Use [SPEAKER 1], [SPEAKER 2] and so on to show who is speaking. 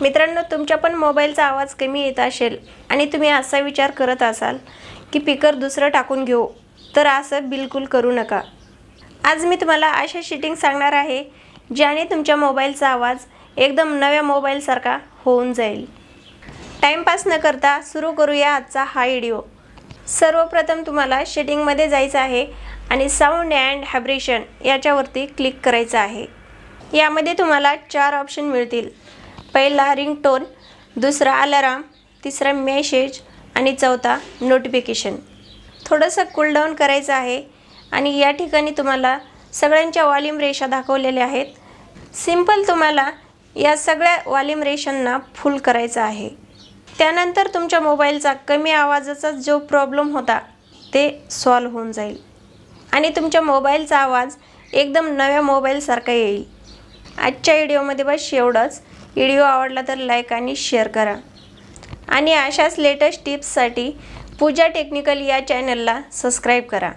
[SPEAKER 1] मित्रांनो तुमच्या पण मोबाईलचा आवाज कमी येत असेल आणि तुम्ही असा विचार करत असाल की पिकर दुसरं टाकून घेऊ तर असं बिलकुल करू नका. आज मी तुम्हाला अशा शिटिंग सांगणार आहे ज्याने तुमच्या मोबाईलचा आवाज एकदम नव्या मोबाईलसारखा होऊन जाईल. टाईमपास न करता सुरू करूया आजचा हा व्हिडिओ सर्वप्रथम तुम्हाला शेटिंगमध्ये जायचं आहे आणि साऊंड अँड हॅब्रेशन याच्यावरती क्लिक करायचं आहे. यामध्ये तुम्हाला चार ऑप्शन मिळतील. पहिला रिंगटोन दुसरा अलाराम तिसरा मेसेज आणि चौथा नोटिफिकेशन. थोडंसं कूलडाऊन करायचं आहे आणि या ठिकाणी तुम्हाला सगळ्यांच्या वॉल्यूम रेषा दाखवलेल्या आहेत. सिंपल तुम्हाला या सगळ्या वॉल्यूम रेषांना फुल करायचं आहे. त्यानंतर तुमच्या मोबाईलचा कमी आवाजाचा जो प्रॉब्लेम होता ते सॉल्व होऊन जाईल. आणि तुमच्या मोबाईलचा आवाज एकदम नव्या मोबाईलसारखा येईल. आजच्या व्हिडिओमध्ये बस एवढंच. व्हिडिओ आवडला तर लाईक आणि शेअर करा. आणि अशाच लेटेस्ट टिप्ससाठी पूजा टेक्निकल या चॅनलला सबस्क्राईब करा.